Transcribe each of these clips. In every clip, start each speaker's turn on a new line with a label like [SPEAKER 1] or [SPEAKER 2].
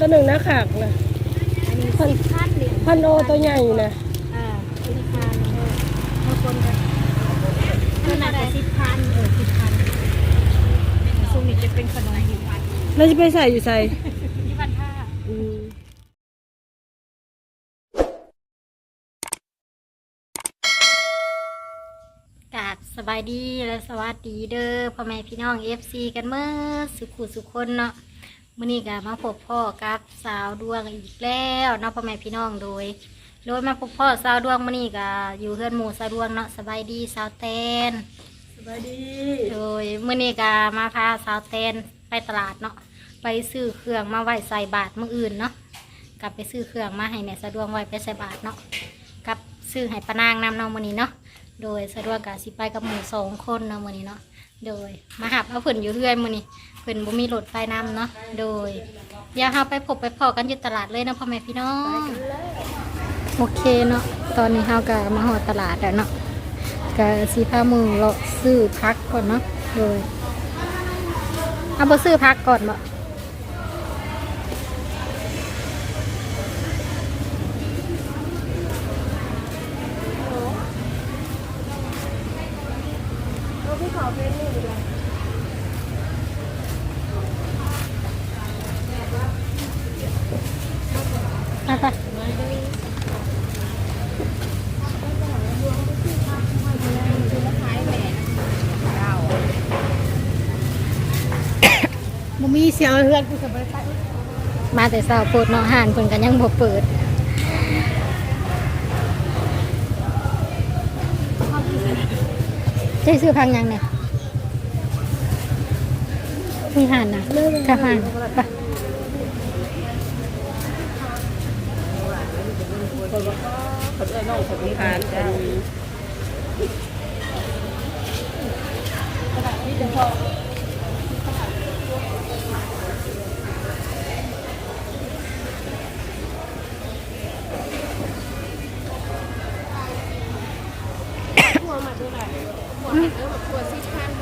[SPEAKER 1] ตัวหนึ่งนะขากนะ
[SPEAKER 2] อันนี้สิบพันเหรียญ
[SPEAKER 1] พันโอตัวใหญ่นะ
[SPEAKER 2] อ่าสิบพันเออบางคนกันขนาดสิบพันเออสิบพันช่วงนี้จะเป็นขนมหิว
[SPEAKER 1] แล้วจะไปใส่อยู่ใส่
[SPEAKER 2] ที่บ้านท่า
[SPEAKER 1] อืม
[SPEAKER 2] กราบสบายดีและสวัสดีเด้อพ่อแม่พี่น้องเอฟซีกันเมื่อสุขุสุขคนเนาะ มื่อนี้ก็มาพบพ่อกับสาวดวงอีกแล้วเนาะพ่อแม่พี่น้องโดย โดยมาพบพ่อสาวดวงมื่อนี้ก็อยู่เพื่อนหมู่สาวดวงเนาะสบายดีสาวแตน
[SPEAKER 1] สบายดี
[SPEAKER 2] โดยมื่อนี้ก็มาพาสาวแตนไปตลาดเนาะไปซื้อเครื่องมาไว้ใส่บาทมื่ออื่นเนาะกลับไปซื้อเครื่องมาให้แม่สะดวงไว้ไปใส่บาทเนาะกับซื้อให้ปานางนำเนาะมื่อนี้เนาะโดยสะดวกกับสิไปกับหมู่สองคนเนาะมื่อนี้เนาะโดยมาหับเอาเพิ่นอยู่เรื่อยมื่อนี้ เพิ่นบ่มีรถไปนำเนาะโดยเดี๋ยวเราไปพบไปพอกันอยู่ตลาดเลยนะพ่อแม่พี่น้องโอเคเนาะตอนนี้เราก็มาหอตลาดแล้วเนาะก็สีผ้ามือเราซื้อพักก่อนเนาะโดยเอาไปซื้อพักก่อนบ่
[SPEAKER 1] เราพี่ขอเป็นนี่เลย
[SPEAKER 2] ไปไปบ่มี เสียงเฮือนกูจะไปไปมาแต่เช้าโพดเนาะห่านเพิ่นกันยังบ่เปิดจะซื้อพังยังเนี่ยมีห่านนะกับห่านไป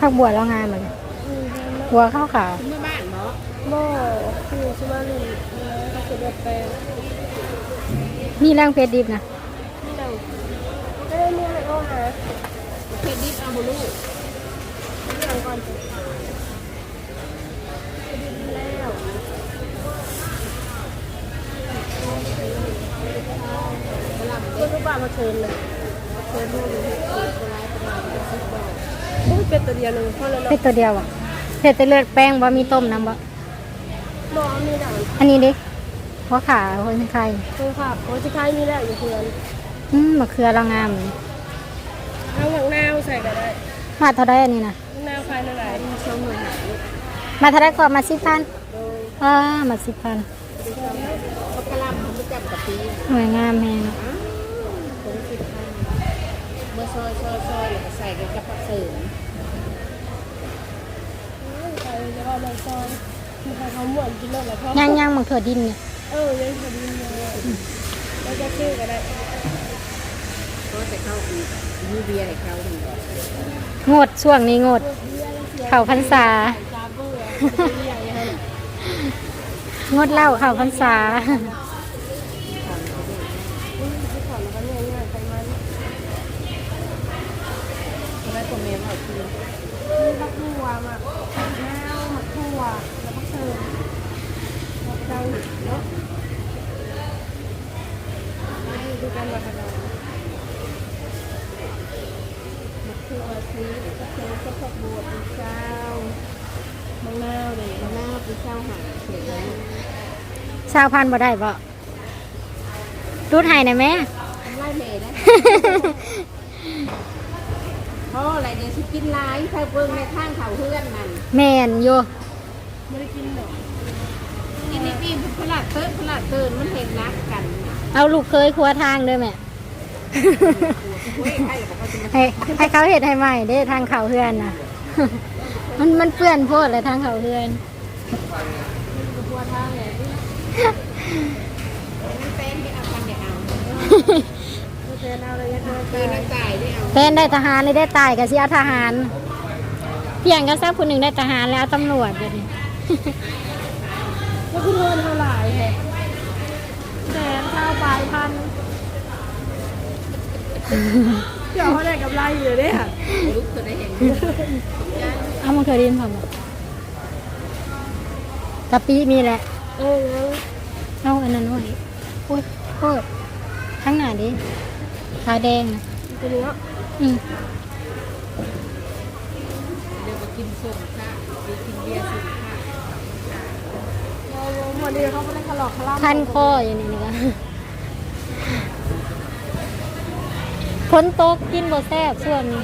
[SPEAKER 2] ผักบัวเรางามเหมือนกันบัวข้าวขาว
[SPEAKER 1] เมื่อบ้านเนาะบ่คือชิมาลีเขาจะแบบแปลง
[SPEAKER 2] มีแรงเพชรดิบนะ
[SPEAKER 1] นี่เราเอ้ยเนี่ยเอาหาเครดิตเอาบุลูเรื่องก่อนเครดิตแล้วคนทุกบ้านมาเชิญเลยมาเชิญลูกเลยคนร้ายประมาณสิบบาทโอ้ย เป็ดตัวเดียวหนึ่งพอแล้ว
[SPEAKER 2] เพชรตัวเดียวอะเพชรแต่เลือดแป้งบ่มีต้มน้ำบ่
[SPEAKER 1] มองมีหนัง
[SPEAKER 2] อันนี้ดิหัวขาคนไข่
[SPEAKER 1] คือค่ะโอ้ยจะคล้ายมีแล้วอยู่เพื่อน
[SPEAKER 2] อืมมะเขือเรางามเลย
[SPEAKER 1] เอาหนังหน้าใส่ก็ได้
[SPEAKER 2] มาเท่าไดอันนี้นะ
[SPEAKER 1] หน้าคล้ายนั่นแหละชมหน่อย
[SPEAKER 2] มาเท่าไดก่อนมาสิบพันอ่ามาสิบพัน
[SPEAKER 1] เขากระลำเขาไม่จับกับปี
[SPEAKER 2] หน่วยงามแฮง
[SPEAKER 1] ผงสิบพันเมื่อซอยซอยซอยใส่กับกระปักเสริม ใส่แล้วก็เลยซอยมีใครเขาหมวนกินเลยแล้วพ่อ
[SPEAKER 2] ย่างย่างมะเขือดินเนี่ย
[SPEAKER 1] เออยังพอดีเลยแล้วจะชื่อก็ได้ก็จะเข้าอีกมีเบียร์ให้เขาดีกว่าง
[SPEAKER 2] ดช่วงนี้งด เข่าพรรษา
[SPEAKER 1] จ้าเบื่อเบียร์ยังไง
[SPEAKER 2] งดเหล้าเข่าพรรษา
[SPEAKER 1] ได้ตัวเมมเอาคืนมีผักบัวมาน้า วผักบัวแล้วก็เติมผักเกาเนาะให้ดูกันมาขนาดผักบัวซีก็เติมก็ผักบัวเป็นเจ้ามะนาวเลยมะนาวเป็นเจ้าหาเขียว
[SPEAKER 2] ชาวพันธุ์บ่ได้บ่รูดให้หน่อยไหม
[SPEAKER 1] ไล่เมย์นะเพราะอะไรเดี๋ยวสิกินลายใครเบิ่งในข้างเขาเพื่อนมัน
[SPEAKER 2] แม่นอยู่
[SPEAKER 1] ไม่ได้กินหรอกกินในปีพลาดเติร์นพลาดเติร์นมันเห็นรักกัน
[SPEAKER 2] เอาลูกเคยครัวทางด้วยแม่
[SPEAKER 1] เฮ้ยใครบอกว่าจะมา
[SPEAKER 2] ให้ให้เขาเห็ดให้ใหม่เด้ทางเขาเฮือนนะมันมันเปื้อนโพดเลยทางเขาเฮือน
[SPEAKER 1] บัวทางเลยมันเป็นที่เอากันเดี๋ยวเอาเจอเอาเลยยังเจอนักจ่ายได้เอา
[SPEAKER 2] แทนได้ทหารเลยได้ตายกับเสียทหาร เพียงก็ทราบคนหนึ่งได้ทหารแล้วเอาตำรวจเดี๋ยวนี้
[SPEAKER 1] ก็คือเงินเท่าไหร่แฮะแสนเท่าปลายพันเดี๋ยวเขาได้กำไรอยู่เนี่ย
[SPEAKER 2] เอามาเคยเรียนผ่านบ่กะปิมีแหละ
[SPEAKER 1] เออ
[SPEAKER 2] เอาอันนั้นไว้โอ้ยโคตรข้างหน้าดิตาแดงนะ
[SPEAKER 1] ตัวนี้เนาะ
[SPEAKER 2] อืม
[SPEAKER 1] เรา วันนี้เขาไม่ได้ขลอกขล่ำ
[SPEAKER 2] คันคออยู่นี่นี่ก็ฝนตกกินบ่แซ่บส่วนนี้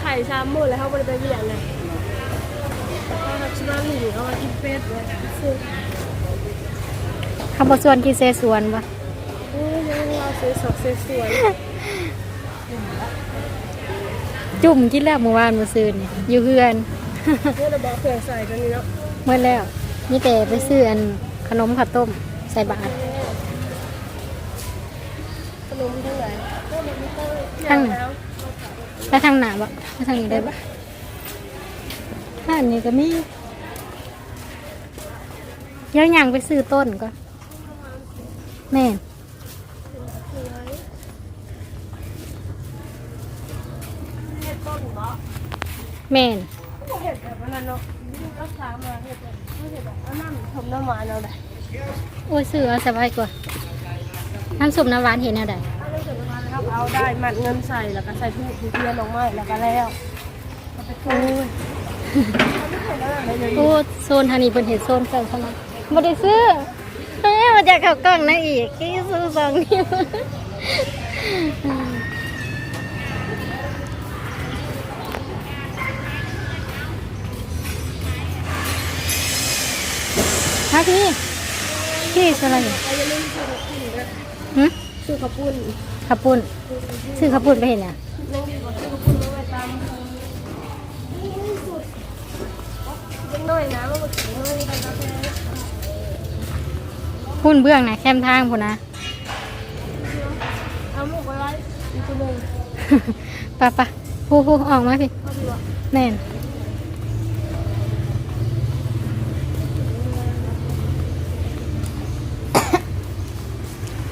[SPEAKER 1] ไข่ชามมือแล้วเขาไม่ได้ไปเรียนเลยเขาทักชิมาหลีเขามากินเป็ดเลยซื้อ
[SPEAKER 2] คำบ่ส่วนกินเซสวนบ่
[SPEAKER 1] โอ้ยยังเราซื้อสดซื้อสวย
[SPEAKER 2] จุ่มกินแล้วเมื่อวานเมื่อซืนนี่อยู่เฮือน
[SPEAKER 1] เนี่ยเราบอกเครื่องใส่กันนี่เนาะ
[SPEAKER 2] เมื่อแล้ว มีแต่ไปซื้ออันขนมข้าวต้มใส่บาตร
[SPEAKER 1] ขนมทั้งหลายก็มันไม่ต้อง
[SPEAKER 2] ทั้งไหนไปทางหนาบ่ไปทางนี้ได้บ่ถ้าอันนี้ก็มีเดี๋ยวย่างไปซื้อต้นก่อนแม่แม่น
[SPEAKER 1] เห็ดแบบนั้นเนาะรักษามาเห็ด แบบเห็ดแบบอันนั้นทำน้ำมันเอาได้
[SPEAKER 2] โอ้ยซื้อเอาสบายกว่า น้ำซุปน้ำหวานเห็นแนวใด
[SPEAKER 1] เอาได้เสร็จแล้วนะครับเอาได้มัดเงินใส่แล้วก็ใส่ทูบทูเทียนลงไม้แล้วก็แล้วก็ไปทูบเขาไม่เห็นอะไรเลย
[SPEAKER 2] โอ้โซนทางนี้เป็นเห็ดโซนเก่าขนาดบ่ได้ซื้อเอ้ยมาจากเขากล้องนะอีกกี่ซื้อสองนิ้ว ฮะพี่พี่ซื้ออะไรอยู่
[SPEAKER 1] เอาอย่าลืมซื้อข้าวปุ้นนะ
[SPEAKER 2] หึ
[SPEAKER 1] ซื้อข้าวปุ้น
[SPEAKER 2] ขับปุ่นซื้อขับปุ่นไปเห็นอะ
[SPEAKER 1] นั่งดีกว่าซื้อข้าวปุ้นเอาไว้ตามนี่สุดยังน้อยนะว่ามันถึงน้อยกันนะแม่
[SPEAKER 2] ปุ่นเบื้องนะแคมทางพุ่นนะ
[SPEAKER 1] เอาหมูไปไว้อีกตัวหนึ่ง
[SPEAKER 2] ปะปะผู้ผู้ออกมาพี่
[SPEAKER 1] เอาดีกว่า
[SPEAKER 2] แน่น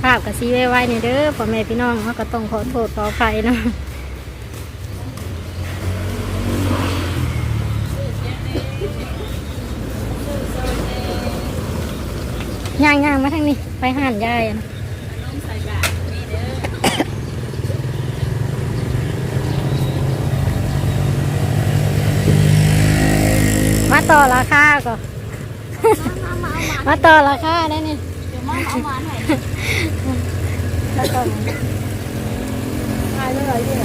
[SPEAKER 2] ภาพกับซีไว้ไว้นี่เด้อพ่อแม่พี่น้องเขาก็ต้องขอโทษขออภัยเนาะย่างย่างมาทางนี้ ไปห่านยายนะมาต่อราคาก่อนมาต่อราคาได้นี่
[SPEAKER 1] เดี๋ยวมาเอามาหน่อย
[SPEAKER 2] แล้วก็
[SPEAKER 1] ทายเท่าไหร่เนี่ย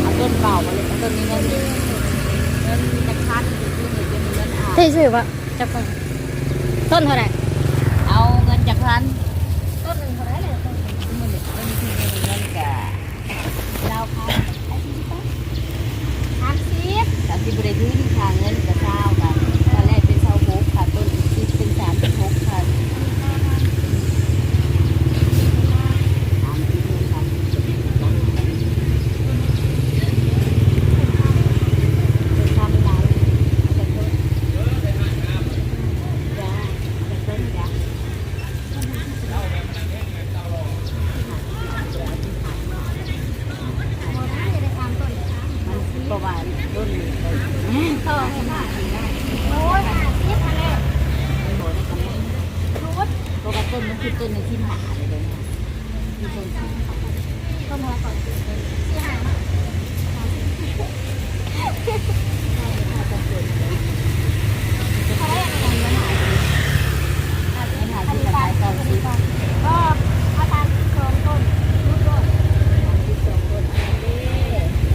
[SPEAKER 3] เอาต้นเปล่ามาเลยเอาต้นนี้เงินนี่เงินจะคัดอยู่ที่นี่จะมีเงินอ่าน
[SPEAKER 2] ที่ชื่อว่าจะเป็นต้นเท่าไหร่
[SPEAKER 3] เอาเงินจากพัน
[SPEAKER 2] ต้นหนึ่งเท่าไหร่เลยต้น
[SPEAKER 3] ที่มันเนี่ยต้นที่มีเงินกับเราค่ะ
[SPEAKER 2] สามสิบ
[SPEAKER 3] สามสิบบริษัทที่ทางเงินกับเช้าค่ะตอนแรกเป็นเช้าหกค่ะต้นอีกสิบเป็นสามสิบหกค่ะสามสิบหกค่ะเป็นทำร้านเป็นต้นจ้าเป็นต้นจ้า มันประมาณรุ่นนี้ไป
[SPEAKER 2] ต่อให้มาโอ้ยห้าสิบอันนี้
[SPEAKER 3] มันโหดกันไหมปกติต้นมันคือต้นในที่หาเลยเลยนะที่ต้นที่
[SPEAKER 2] ต้นเท่าไหร่ก่อนสี่ห้าเนาะเท่าไหร่อันนี้
[SPEAKER 3] ไม่หาที่ละลายเก้าสิบ
[SPEAKER 2] ก็เอาตามสองต้นรูดต้น
[SPEAKER 3] ที่สองต้นอันนี้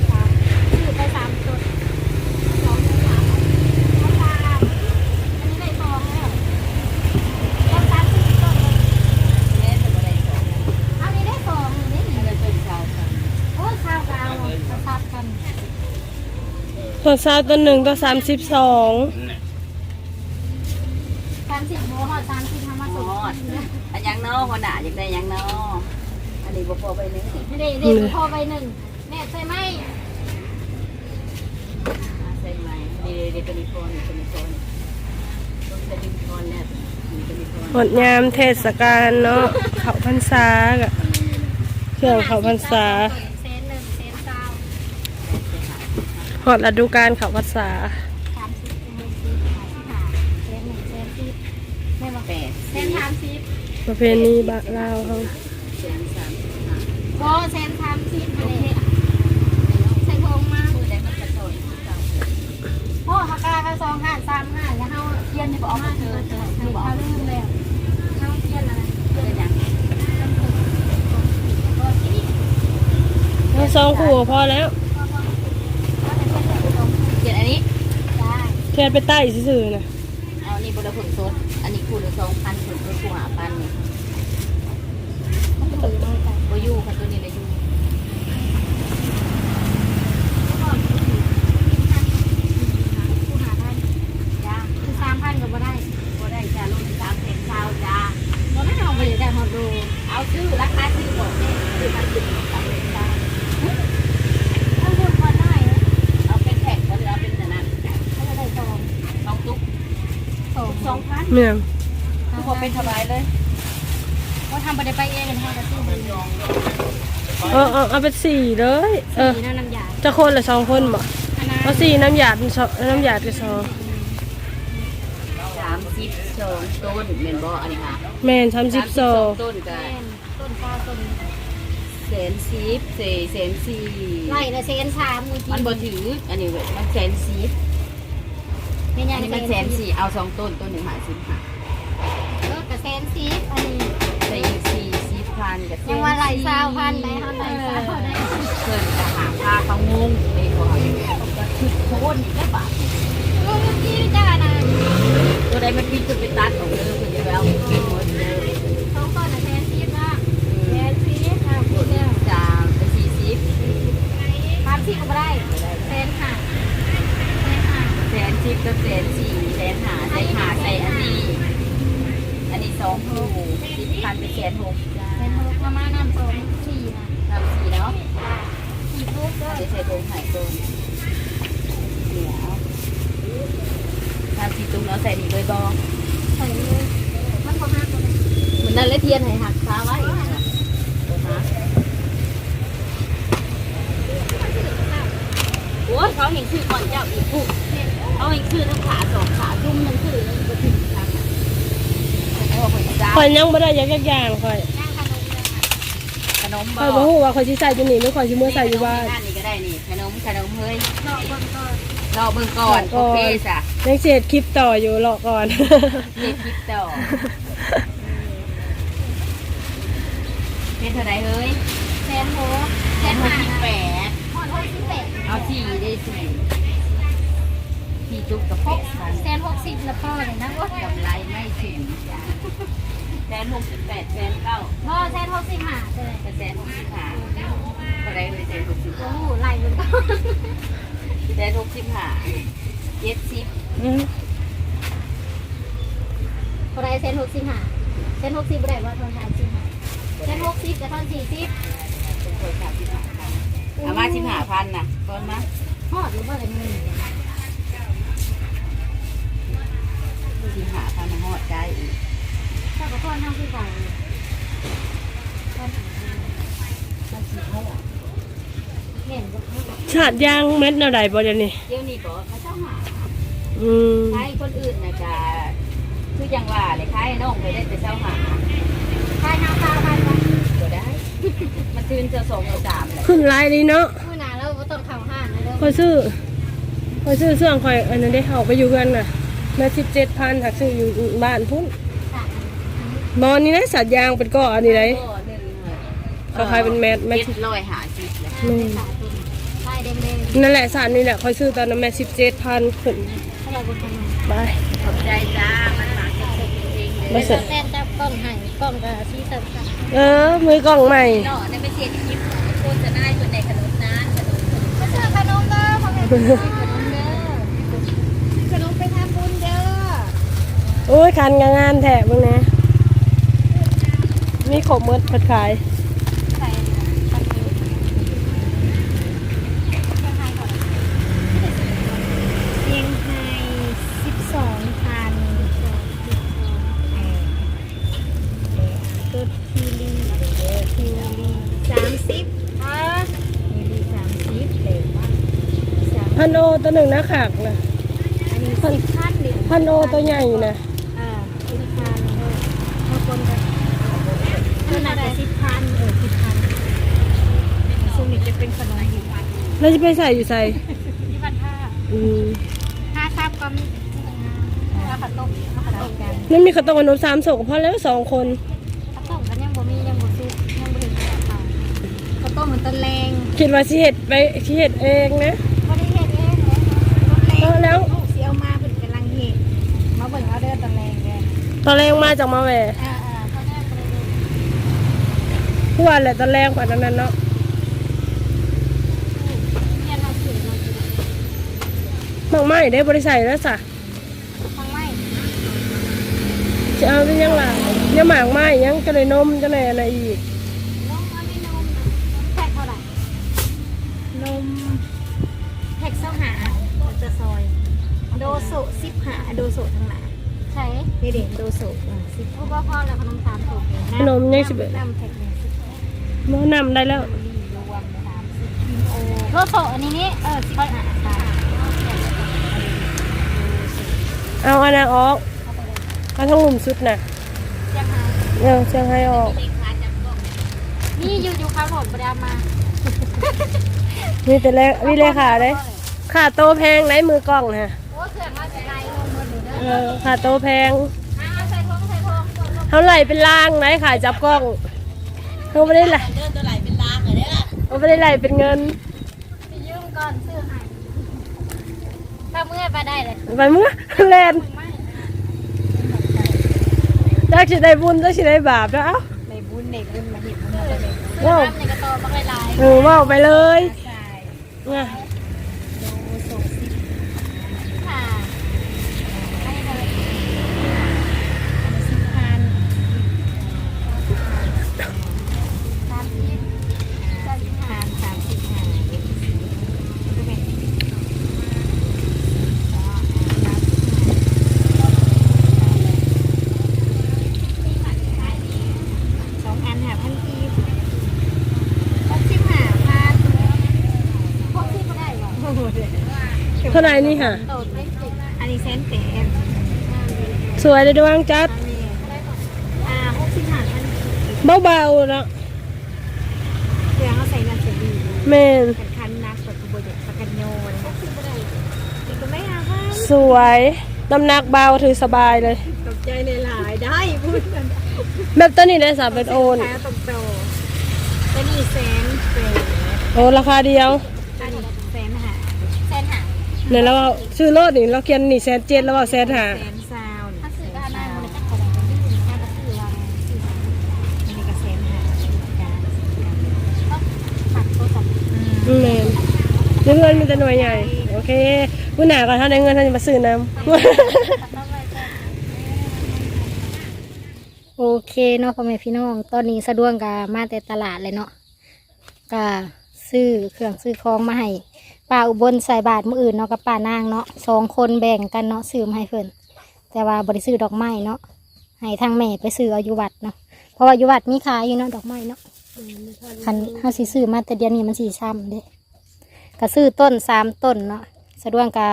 [SPEAKER 2] สามสี่ไปสามต้นสองสามเอาตามอันนี้ได้สองแล้วต้นสามสิบต้นเลย
[SPEAKER 3] แม่จะอะไรสอง
[SPEAKER 2] อันนี้ได้สองนี่นี่
[SPEAKER 3] มันเป็นชาวค่ะ
[SPEAKER 2] โอ้ยข้าวกาวประทับกัน
[SPEAKER 1] ตัว ซาตัวหนึ่งตัวสามสิบสอง
[SPEAKER 2] สามสิบโมหอดสามสิบธรรม
[SPEAKER 3] ห
[SPEAKER 2] สุ
[SPEAKER 3] ม
[SPEAKER 2] ข
[SPEAKER 3] ดอันยังเนาะคนหนาอยากได้ยังเนาะอันนี้บ่พอไปนึง
[SPEAKER 2] ไม่ได้เด็กพอไปหนึ่งแม่ใช่ไหม
[SPEAKER 3] ใช่ไหมดีดีเป็นอีกคนเป็นอีกคนต้นจะดึงทอนแล้วจะมีทอน
[SPEAKER 1] หดยามเทศกาลเนาะเขาพรรษากะเครื่องเขาพรรษา
[SPEAKER 2] เซนหนึ่งเซนเก้า
[SPEAKER 1] หอดฤดูกาลเขาพรรษา
[SPEAKER 2] สามสิบเซนสิบห้าสิบห้าเซนหนึ่งเซนสิบไม่บอก
[SPEAKER 3] แปด
[SPEAKER 2] เซนสามสิบ
[SPEAKER 1] ประเพณีบะลาวเขา
[SPEAKER 3] แสนสามสิบห้า
[SPEAKER 2] ก็เซนสามสิบมาเลยใส่ทงมา
[SPEAKER 3] ผู้ใดมันกระโดด
[SPEAKER 2] โอ้ฮักกาก็สองห้าสามห้าแล้วเขาเทียนนี่บอกมาเธอเธอเธอบอกลืมแล้วเขาเทียนอะไร
[SPEAKER 3] เยอยัง
[SPEAKER 2] ก็ที่
[SPEAKER 1] ทั้งสองคู่พอแล้ว
[SPEAKER 3] เขียนอันนี้
[SPEAKER 2] ได้
[SPEAKER 1] เทียนไปใต้ซื่อๆนะ
[SPEAKER 3] เอานี่บนผลสดอันนี้คูณละสองพันผลสดคูหาพันเนี่ย
[SPEAKER 2] ต้องถือมาใส่
[SPEAKER 3] โบยูค่ะตัวนี้เลยยู
[SPEAKER 2] ผู้หาได้
[SPEAKER 3] จ้า
[SPEAKER 2] คือสามพันก็บ่ได้
[SPEAKER 3] โบได้จ้าลงสามแสนเช้าจ้า
[SPEAKER 2] บ่ได้เอาไปอยู่แต่ฮอดดู
[SPEAKER 3] เอาชื่อราคาชื่อบอกเนี่ยชื่อมันชื่อสามแสนเช้า
[SPEAKER 2] ต้องพูดก่อนหน่อย
[SPEAKER 3] เอาเป็นแท็กก็เลยเอาเป็นแต่นั้น
[SPEAKER 2] เขาจะได้สอง
[SPEAKER 3] สองตุ๊ก
[SPEAKER 2] สอง
[SPEAKER 3] สองพัน
[SPEAKER 1] เมี่ยม
[SPEAKER 3] คือพอเป็นสบายเลย
[SPEAKER 2] เขาทำไปได้ไปเองกันให้กระตุ้นมันยอง
[SPEAKER 1] เอาเอาเอาไปสี่เลย เออ
[SPEAKER 2] สีน้ำน้ำยา
[SPEAKER 1] จะคนละสองคนบ่
[SPEAKER 2] อันนั้น
[SPEAKER 1] เอาสี่น้ำหยาดเป็นสองน้ำหยาดกับสอง
[SPEAKER 3] สามสิบสองต้นเมนบออันนี้ค่ะ
[SPEAKER 1] แมนสามสิบสอง
[SPEAKER 3] ต้นกั
[SPEAKER 2] แม่นต้นข้าวต้น
[SPEAKER 3] แสนสิบสี่แสนสี่
[SPEAKER 2] ไล่ละเซนสามมือ
[SPEAKER 3] มันบ่ถืออันนี้เว้ยมันแสนสิบ
[SPEAKER 2] เป็น
[SPEAKER 3] อั
[SPEAKER 2] ยั
[SPEAKER 3] น
[SPEAKER 2] ง
[SPEAKER 3] นี้มันแสนสี่เอาสองต้นต้นหนึ่งหาสิบค่ะ
[SPEAKER 2] เออกับเซนซีอันนี้
[SPEAKER 3] ใส่อีกสี่สิบพันกับ
[SPEAKER 2] ยังว่าไล่สาวพันไหนเขาไล่สาวได้
[SPEAKER 3] เพิ่นจะหาผ้าเขางงเลยพอก็คือโคนนี่แค่บาท
[SPEAKER 2] ลูกที่จ้านะ
[SPEAKER 3] ตัวใดมันพิจารไปตัดออกเลยเพิ่นจะไปเอาไปกินหมดเลย
[SPEAKER 2] สองคนอะเซนซีนะเซนซีค่ะ
[SPEAKER 3] หม
[SPEAKER 2] พูด
[SPEAKER 3] ด
[SPEAKER 2] เนี่ย
[SPEAKER 3] จามไปสี่สิบ
[SPEAKER 2] สามสิบก็ไม่ได้เซนค่ะเซนค่ะ
[SPEAKER 3] แสนสิบกับแสนสี่แสนหาใส่หาใส่อันนี้ อันนี้สองคู่สิบพันเป็นแสนหกจ้า
[SPEAKER 2] เซนหกประมาณน้ำสองสี่นะ
[SPEAKER 3] ทำสี่เนาะ
[SPEAKER 2] สี่ทุกเด้อ
[SPEAKER 3] จะใช้ตรงไหนตรงเดี๋ยวทำสี่ตรงเนาะใส่นี่เลยบอ
[SPEAKER 2] ใส่เลยมันประมาณ
[SPEAKER 3] เหมือนนั่นเลยเทียนให้หักขาไว้ตรงนะโอ้เขาเห็นชื่อก่อนเจ้าอีกปุ๊บ เขาเห็นชื่อทั้งขาสองขาจุ่มทั้งชื่อแล้วก็ถึงทางโอ้คนจ้า
[SPEAKER 1] ข่อยยังไม่ได้ยักยักอย่างข่อย
[SPEAKER 2] ย่างขนมเลยค่ะ
[SPEAKER 3] ขนมบ
[SPEAKER 1] ข่อย
[SPEAKER 3] อ
[SPEAKER 1] บ่ฮู้ว่าข่อยสิใส่อยู่นี่ไม่ข่อยสิมื้อใส่อยู่บ้าน
[SPEAKER 3] นี่ก็ได้นี่ขนมขนมเฮ้ย
[SPEAKER 2] เนาะก่อนก่อน
[SPEAKER 3] รอเบิ่งก่อน
[SPEAKER 1] รอก่
[SPEAKER 3] โอ
[SPEAKER 1] อน
[SPEAKER 3] เคจ้ะ
[SPEAKER 1] ยังเสียดคลิปต่ออยู่รอก่อน
[SPEAKER 3] เรียกคลิปต่อเป็นเท่าไหรเฮ้ย
[SPEAKER 2] เซนหก
[SPEAKER 3] แสนหกสิบแปด
[SPEAKER 2] หอนหกสิบแปด
[SPEAKER 3] เอาสี่ได้สี่ ที่จุกกับแปดพัน
[SPEAKER 2] แสนหกสิบละพ่อเลยนะว่ากำ
[SPEAKER 3] ไรไม่ถึงจ้ะแสนหกสิบแปดแสนเก้า
[SPEAKER 2] พ่อแสนหกสิบห้าเลย
[SPEAKER 3] แสนหกสิบห้าเท่าไหรเลยแสนหกสิบ
[SPEAKER 2] โอ้โหไล่มันก็
[SPEAKER 3] แสนหกสิบห้าเจ็ดสิบ
[SPEAKER 1] อืม
[SPEAKER 2] พอได้แสนหกสิบห้าแสนหกสิบได้ว่าทอนสามสิบห้าแสนหกสิบกับทอนสี่สิบ
[SPEAKER 3] เป็นคนสามสิบห้าพันเอามาสิบห้าพันนะก่อนมา
[SPEAKER 2] หอดหรือว่าอะไรเงิน
[SPEAKER 3] สิบห้าพันนะฮอดใจอีก
[SPEAKER 2] ถ้าก็ทอนทั้งที่เก่าเลยทอน
[SPEAKER 3] มันสิบหก
[SPEAKER 2] เห็นก็ไม่บอก
[SPEAKER 1] ชาติยางเม็ดแนวใดบ่เดี๋ยวนี้
[SPEAKER 3] เดี๋ยวนี้บอกเขาเจ้าหา
[SPEAKER 1] อืม
[SPEAKER 3] ใครคนอื่นนะจ๊ะคือยังว่าเลยใครน้องไปได้แต่เจ้าหา
[SPEAKER 2] ใช่น้ำตาพันวัน
[SPEAKER 3] ก็ได้ มันตื่นเจะสองเจะสามเลย
[SPEAKER 1] ขึ้นหลายดีเนาะ
[SPEAKER 2] มื่อนาแล้วก็ต้องเข่าห้านนะเด้อ
[SPEAKER 1] ข่อยซื้อข่อยซื้อเสื้อข่อยอันนั้นได้ออกไปอยู่กันน่ะ แม่17,000หักซื้ออยู่บ้านพุ่น
[SPEAKER 2] สาม
[SPEAKER 1] หมอนนี่นะสัตว์ยางเป็นก้อนนี่ได
[SPEAKER 3] ก็หนึ่ง
[SPEAKER 1] เขาขายเป็นแมทแมท
[SPEAKER 3] เจ็ดร้อยหาสิบเลย
[SPEAKER 2] ห้าเป็นสามตุนไล่เด้งเด้ง
[SPEAKER 1] นั่นแหละสัตว์นี่แหละข่อยซื้อตอนนั้นแม่17,000ขึ้น
[SPEAKER 2] ถ้าเราบนถนน
[SPEAKER 1] ไป
[SPEAKER 3] ขอบใจจ้ามันหมาจะเซ็งๆเลย
[SPEAKER 1] มาเสร็จ
[SPEAKER 2] แต้นจับกล้องให้กล้องกับชี้เติมกัน
[SPEAKER 1] เออ มือกล้องใหม่
[SPEAKER 3] เนาะในไม่เสียคลิปโฆษณาคนในขนมนานขนม
[SPEAKER 2] มาซื้อขนมเด้อพ่อแม่ซื้อขนมเด้อ
[SPEAKER 1] โอ้ยคันงานแถบมึงนะมีขบมืดผัดขาย
[SPEAKER 2] เชียงไฮ้สิบสองพัน
[SPEAKER 1] ตุดทีลีทีลีสามสิบ
[SPEAKER 2] อะทีลีสามสิบเล
[SPEAKER 1] พันโอตัวหนึ่งนะ
[SPEAKER 2] ขากนะเดียพันโอตัวใหญ่นะ พันเออสิบพันซึ่งนี่จะเป็นขนมหิว
[SPEAKER 1] แล้วจะไปใส่อยู่ใส่
[SPEAKER 2] ที่บ้านท่า
[SPEAKER 1] อืม
[SPEAKER 2] ห้าครับก็มีแล้วข้าวต้มข้าวต้มกัน
[SPEAKER 1] นั่นมีข้าวต้มกับนมสามศกพอแล้วสองคน
[SPEAKER 2] ข้าวต้มกันยังบ่มียังบ่ซุกยังบ่ได้กินข้าวข้าวต้มมันต้นแรง
[SPEAKER 1] คิดว่าสิเห็ดไปสิเห็ดเองนะ
[SPEAKER 2] บ่ได้เฮ็ดเองเลยต้นแรง
[SPEAKER 1] แล้ว
[SPEAKER 2] ลูกสิเอามาเพิ่นกำลังเฮ็ดมาเบิ่งเอาเด้อต้นแรงเด้อ
[SPEAKER 1] ตอนแรกมาจากมาแหว
[SPEAKER 2] อ่าๆเขาแน่บ่ได้ดู
[SPEAKER 1] ผู้ว่าแหละตอนแรกกว่านั้นเนาะ
[SPEAKER 2] เรียนเอาสื่อมากิน
[SPEAKER 1] หมักไหม้ได้บริใส่แล้วสะ
[SPEAKER 2] ฟังไหม
[SPEAKER 1] จะเอาเป็นยังไงยังหมากไหม้ยังจะเลยนมจะเลยอะไรอีก
[SPEAKER 2] นมอันนี้นมแพ็คเท่าไหร่นมแพ็คเท่าหาจะซอยโดโซสิบหาโดโซทั้งหลายใช่เด็กๆโดโซสิบพ่อพ่อแล้วขนมตาลถูกเลย
[SPEAKER 1] ขนมยังสิบเอ็ด หม้อนำได้แล้ว
[SPEAKER 2] โดโซอันนี้นี่เออสิบหาค่ะ
[SPEAKER 1] เอาอันนั้นออกเอาทั้งหลุมสุดน่ะ
[SPEAKER 2] เชียงราย
[SPEAKER 1] เออเชียงให้ออก
[SPEAKER 2] นี่อยู่อยู่ข้าวโหลดประดามา
[SPEAKER 1] มีแต่แรกมีเลขาเลยค่าโตแพงไหนมือกล้องฮะ
[SPEAKER 2] โอ้เขื่อนมาจากไหนลงมือหนูเด้อ
[SPEAKER 1] เออค่าโตแพง
[SPEAKER 2] อ่าใส่ทองใส่ทองกดลง
[SPEAKER 1] เท่าไหร่เป็นล่างไหนขายจับกล้อง เขาไม่ได้ไหล
[SPEAKER 3] เดินตัวไหลเป็นล้างเลยเนี่ย
[SPEAKER 1] เขาไม่ได้ไหลเป็นเงิน
[SPEAKER 2] ไปยืมก่อนซื้อให้ถ้าเมื่อยไปได้เลย
[SPEAKER 1] ไปมึงอะแลนจักสิได้บุญจักสิได้บาปแล้วเอ้า
[SPEAKER 2] ในบุญในบุญมาเห็นบุญมาเลย
[SPEAKER 1] ว้าว
[SPEAKER 2] ในกระตอบักหลาย
[SPEAKER 1] เออว่าไปเลย
[SPEAKER 2] ใช่
[SPEAKER 1] เนี่ย
[SPEAKER 2] ดูสูงสิค่ะให้เลยสิบพันสามสิบสามสิบห้าสามสิบห้าดูไหมสองอันหาพันกีบหกสิบห้าพันหกสิบก็ได้หรอ
[SPEAKER 1] เท่าไหร่นี่ค่ะ
[SPEAKER 2] โตดไม่ติดอันนี้เซนเตน
[SPEAKER 1] สวยเลยดวงจัด
[SPEAKER 2] อันนี้อ่าหกสิบห้าพัน
[SPEAKER 1] เบาๆเนาะ
[SPEAKER 2] เพื่อเขาใส่นาเสดี
[SPEAKER 1] แม่น
[SPEAKER 2] กันคันนักแบบกระโบเด็กปากกันโยนหกสิบก็ได้อีกก็ไม่ห้าพัน
[SPEAKER 1] สวยน้ำหนักเบาถือสบายเลย
[SPEAKER 2] ตกใจในหลายได้พูดกัน
[SPEAKER 1] แบบตัวนี้ได้สามเป็นโอน
[SPEAKER 2] แพ้ตกโตแต่นี่แสนเศษ
[SPEAKER 1] โอ้ราคาเดียว
[SPEAKER 2] อันนี้แสนหาแสนหา
[SPEAKER 1] เนี่ยเราเอาซื้อรถนี่เราเขียนนี่แสนเจ็ดแล้วเอาแสนหา
[SPEAKER 2] แสนซาวถ้าซื้อก็นายมันจะขอแบบนี้ถ้าก็ซื้อว่าซื้ออันนี้ก็แสนหาการต้องผัดโทรศัพท์
[SPEAKER 1] อืมแมนเงินมีแต่หน่วยใหญ่ โอเคผู้หนาก่อนถ้าได้เงินท่านจะมาซื้อน้ำ
[SPEAKER 2] โอเคเนาะพ่อแม่พี่น้อง ตอนนี้สะดวกกามาแต่ตลาดเลยเนาะก็ซื้อเครื่องซื้อของมาให้ ป้าอุบลใส่บาทมืออื่นเนาะกับป้านางเนาะสองคนแบ่งกันเนาะซื้อมาให้เพิ่นแต่ว่าบริซื้อดอกไม้เนาะให้ทางแม่ไปซื้อเอาอยู่วัดเนาะเพราะว่าอยู่วัดมีขายอยู่เนาะดอกไม้เนาะคันเฮาสิซื้อมาแต่เดียวนี้มันสีช้ำเด้ก็ซื้อต้นสามต้นเนาะสะดวกกา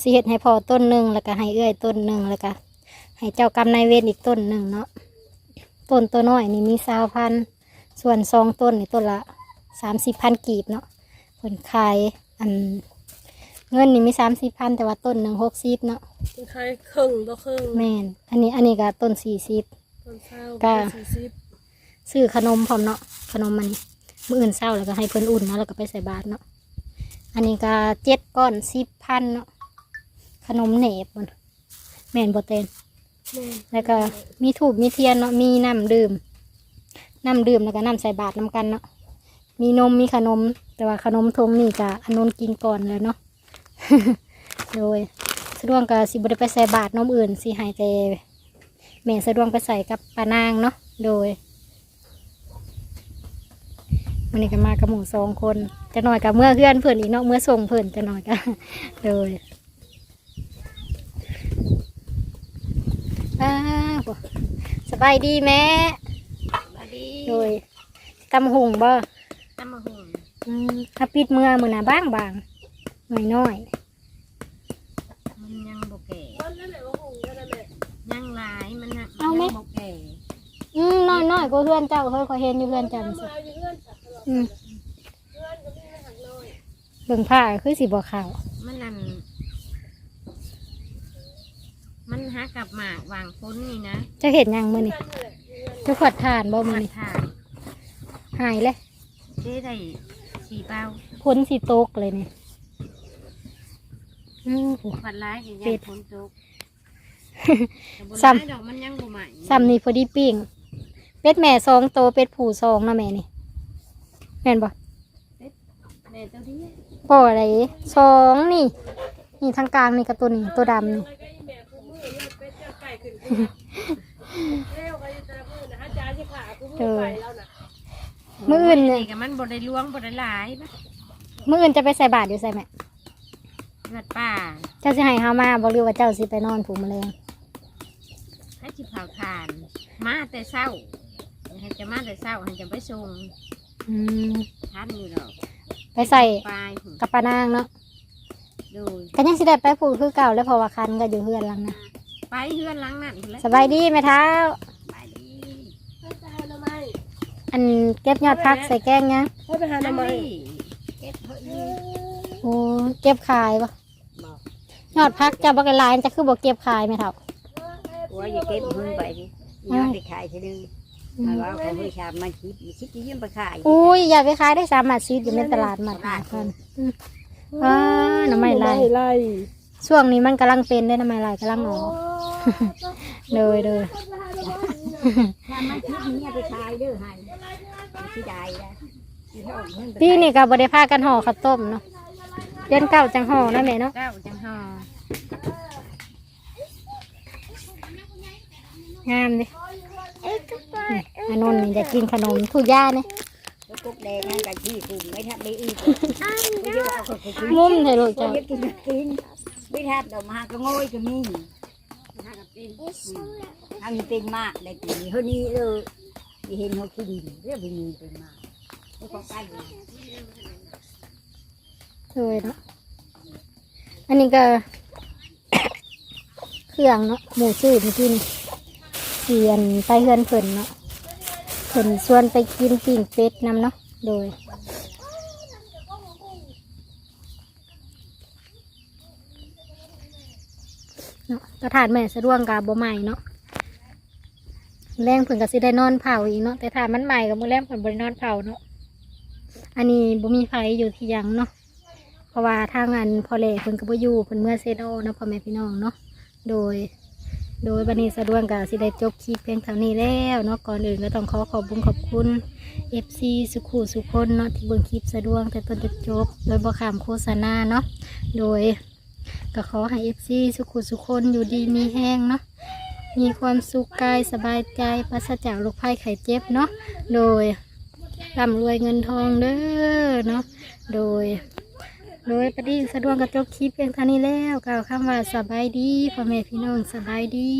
[SPEAKER 2] สิเฮ็ดให้พอต้นหนึ่งแล้วก็ให้เอื้อยต้นหนึ่งแล้วก็ให้เจ้ากรรมนายเวรอีกต้นหนึ่งเนาะต้นตัวน้อยนี่มีสาวพันส่วนสองต้นนี่ต้นละสามสิบพันกีบเนาะผลขาย อัน เงินนี่มีสามสิบพันแต่ว่าต้นหนึ่งหกสิบเนาะ
[SPEAKER 1] คล้ายครึ่งต่อครึ่ง
[SPEAKER 2] แม่น อันนี้อันนี้ก็ต้นสี่สิบ
[SPEAKER 1] ต้นเศร้า
[SPEAKER 2] ก็
[SPEAKER 1] สี่สิบ
[SPEAKER 2] ซื้อขนมพร้อมเนาะขนมมันนี่มื้ออื่นเศร้าแล้วก็ให้เพิ่นอุ่นเนาะแล้วก็ไปใส่บาตรเนาะอันนี้ก็เจ็ดก้อนสิบพันเนาะขนมเหนบมันแม่นบ่เต็น
[SPEAKER 1] แม่น
[SPEAKER 2] แล้วก็มีถูกมีเทียนเนาะมีน้ำดื่มน้ำดื่มแล้วก็น้ำใส่บาตรน้ำกันเนาะ มีนมมีขนม แต่ว่าขนมทงนี่ก็อันนนกินก่อนเลยเนาะโดยสะดวกก็สิบได้ไปใส่บาตรนมอื่นสิใหายแต่แม่สะดวกไปใส่กับปานางเนาะโดยวันนี้ก็มากับหมูสองคนจะหน่อยกับเมื่อเพื่อนเพื่อนอีกเนาะเมื่อส่งเพื่อนจะหน่อยก็โดยอ้าวสบายดีแม่
[SPEAKER 3] สวัสดี
[SPEAKER 2] โดยตำหุงบ่
[SPEAKER 3] น้ำมะฮุ่ง
[SPEAKER 2] อืมถ้าปิดเมื่อมือหนาบ้างบางหน่อยน้อย
[SPEAKER 3] มันยังบ่แก่
[SPEAKER 1] วันนั้นแหละว่าหุงกันนั่นแหละ
[SPEAKER 3] ยังหลายมันน่ะ
[SPEAKER 2] เอาไหม
[SPEAKER 3] ยังบ่แก่
[SPEAKER 2] อืมน้อยน้อยก็เพื่อนเจ้าเฮ้ยขอยเห็นอยู่เพื่อนเจันสิ
[SPEAKER 1] มาอยู่เงื่อนจัดตลอด
[SPEAKER 2] อืม
[SPEAKER 1] เงื่อนก็มีไม่หักน้อย
[SPEAKER 2] เบิ่งผ้าคือสีบัวขาว
[SPEAKER 3] มันนั่นมันหากับหมากวางพ้นนี่นะ
[SPEAKER 2] เจะเห็นยังมือนี่
[SPEAKER 1] นั่นแหละเงื่อน
[SPEAKER 2] จะขวดทานบ่มื
[SPEAKER 3] มั
[SPEAKER 2] อนนี่
[SPEAKER 3] ถ่าย
[SPEAKER 2] หายเลย
[SPEAKER 3] ได้ได้สี่เป้า
[SPEAKER 2] พ้นสีโตกเลยเนี่ยอืมโห
[SPEAKER 3] ฝันร้ายอย่าง
[SPEAKER 2] เป็
[SPEAKER 3] ยั
[SPEAKER 2] ด
[SPEAKER 3] งพ้นตกแต่บ่
[SPEAKER 2] ซ้ำ
[SPEAKER 3] ร้ายดอกมันยังบ่ใหม่
[SPEAKER 2] ซ้ำนี่พอดีปิ้งเป็ดแม่สองโตเป็ดผูสองนะแม่นี่แม่นบ่
[SPEAKER 3] แม่เจ้าที่
[SPEAKER 2] ป่ออะไรสองนี่ นี่ทางกลางนี่กับตัวนี้ตัวดำนี่
[SPEAKER 1] แล้วก็อีแม่คู่มือเนี่ยเป็ดเจ้าไก่ขึ้นขึ้นเร็วกันแต่ละมือนะฮะจ้าที่ขาคู่มือไก่แล้วนะ
[SPEAKER 2] มื้ออื่น
[SPEAKER 3] เนี่
[SPEAKER 2] เนี่ย
[SPEAKER 3] กับมันบ่ได้ล้วงบ่ได้หลายนะ
[SPEAKER 2] มื้ออื่นจะไปใส่บาตรอยู่ใส่แม่
[SPEAKER 3] เลือดป่า
[SPEAKER 2] เจ้าสิให้เฮามาบ่หรือว่าเจ้าสิไปนอนผูกแมลง
[SPEAKER 3] ให้จิเผาทาน มาแต่เช้าให้จะมาแต่เช้าให้จะไปส่ง
[SPEAKER 2] อืม
[SPEAKER 3] ทันอยู่ดอก
[SPEAKER 2] ไปใส่
[SPEAKER 3] ปลายพุ่น
[SPEAKER 2] กับปานางเนาะ
[SPEAKER 3] โดย
[SPEAKER 2] ก็ยังสิได้ไปผูกคือเก่าแล้วเพราะว่าคันก็อยู่เฮือนหลังนะ
[SPEAKER 3] ไปเฮือนหลังนั่นพุ่นแหละ
[SPEAKER 2] สบายดีไหมเท้า
[SPEAKER 3] สบายดี
[SPEAKER 1] ให้ไปหาหน่อไม้
[SPEAKER 2] อันเก็บยอดพักใส่แกงยัง
[SPEAKER 1] ให้ไปหาหน่อไม้
[SPEAKER 3] เก็บเถอะอี
[SPEAKER 2] โอ้เก็บขายปะ
[SPEAKER 3] บอก
[SPEAKER 2] ยอดพักจะบักหลายจะคือบ่เก็บขายไหมเท้า
[SPEAKER 4] ว่าอย่าเก็บมึงไปดิอย่าไปขายทีนึง
[SPEAKER 2] อื
[SPEAKER 4] มามว่าเขาให้ชามมาคิดคิดจะยืมไปขาย
[SPEAKER 2] อุ้ยอย่าไปขายได้สามารถซื้ออยู่ในตลาดมาทานกันอืมอ่าหน้ำไม้ลาย
[SPEAKER 1] ไล่
[SPEAKER 2] ช่วงนี้มันกำลังเป็นได้น้ำไม้ลายกำลังออก เลยเลย
[SPEAKER 4] ชามมาคิดนี้ไปขายเด้อให้ที่ใดนะที่เท่าเงินไป
[SPEAKER 2] พี่นี่ก็บริพากันห่อข้าวต้มเนาะเดือนเก้าจังห่อนะแม่เนาะ
[SPEAKER 3] เจ้าจังหอ
[SPEAKER 2] งามดิอานนท์นี่จะกินขนมทุย่าเนี่ย
[SPEAKER 4] แล้วกุ๊กแดงนั่นกับที่กลุ่มไม่ทับไม่อีกไม่ได้เอาเขาไปกิน
[SPEAKER 2] มุมเถอะลูก
[SPEAKER 4] ก็
[SPEAKER 2] เจ้า
[SPEAKER 4] ไม่กินกินไม่ทับดอกมาก็โง่ยก็มีทา งเป็นมากได้กินเท่านี้เลยเห็นเขากินเรื่องเป็นมีเป็นมากแล้วก็ใกล้
[SPEAKER 2] เลยเนาะอันนี้ก็ เครื่องเนาะหมูซื้อเมื่อกี้นี่เสียนไปเฮือนเพิ่นเนาะเพิ่นชวนไปกินปิ่งเป็ดนำเนาะโดยเนาะกระถานแม่สะดวงกับบ่ใหม่เนาะ แรงเพิ่นก็สิได้นอนเผาอีกเนาะแต่ถ้ามันใหม่กับมือแรงเพิ่นบ่ได้นอนเผาเนาะอันนี้บ่มีไฟอยู่ที่ยังเนาะเพราะว่าทางอันพอแลเพิ่นก็บ่อยู่เพิ่นเมื่อเซโนเนาะพ่อแม่พี่น้องเนาะโดย โดยบันนี้สะดวงก็สิได้จบคลิปเพียงเท่านี้แล้วเนาะก่อนอื่นก็ต้องขอขอบคุญขอบคุณ FC สุขุสุคนเนาะที่เบิ่งคลิปสะดวงแต่ต้นจนจบ โดยบ่ขามโฆษณาเนาะโดยก็ขอให้เอฟซีสุขุสุคนอยู่ดีมีแห้งเนาะ มีความสุขกายสบายใจปราศจากโรคภัยไข้เจ็บเนาะโดยร่ำรวยเงินทองเด้อเนาะโดย โดยประดิษฐ์สะดวกกระจกคลิปเพียงเท่านี้แล้วกล่าวคำว่าสบายดีพ่อแม่พี่น้องสบายดี